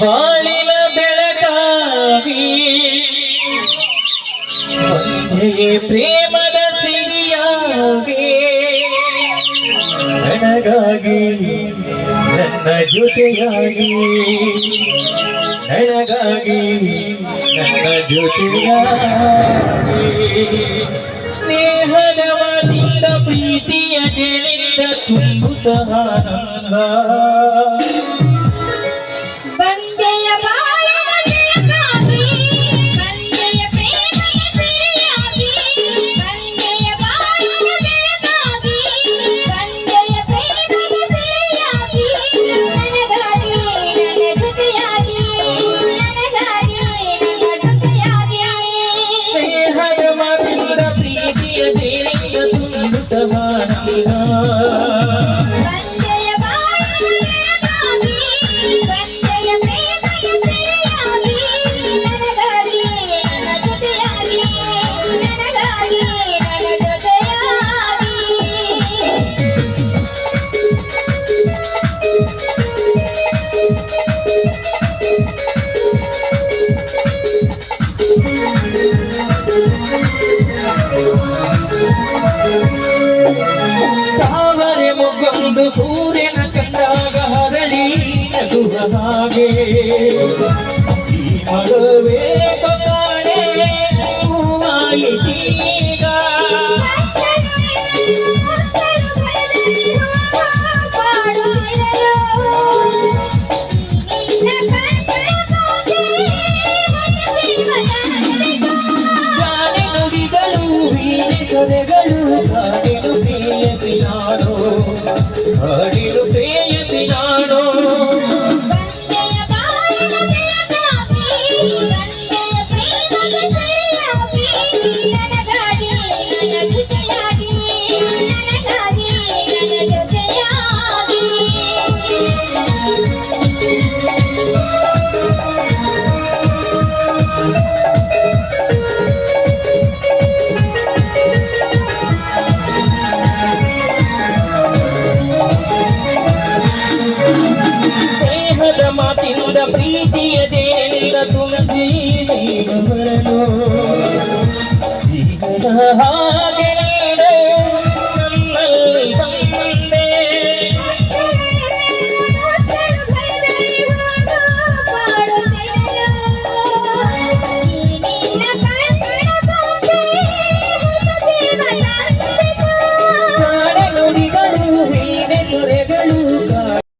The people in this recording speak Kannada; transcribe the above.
ಬಾಳಿನ ಬೆಳಕಾಗಿ ಪ್ರೇಮದ ಸಿರಿಯಾಗಿ. ನನಗಾಗಿ ನನ್ನ ಜೊತೆಯಾಗಿ. ನನಗಾಗಿ ನನ್ನ ಜೊತೆಯಾಗಿ. ಸ್ನೇಹದ ಮಾತಿಂದ ಪ್ರೀತಿಯ ಜನಿಂದ ತುಂಬು ಆನಂದ ಬಂದೆಯ ಬಾಳಿನ ತಾವರೆ ಮುಗೊಂಡು ಸೂರ್ಯನ ಕಂಡಾಗ ಹರಳಿ ನಗುವ ಹಾಗೆ ಈ ಮಗುವೇ ಕಾಣೆ ಹೂವಾಯಿತೀಗ little bit. ನಿನ್ನ ಪ್ರೀತಿಯ ದೇವಿನ ತುಂಬಿರನು ಹಾಗೆ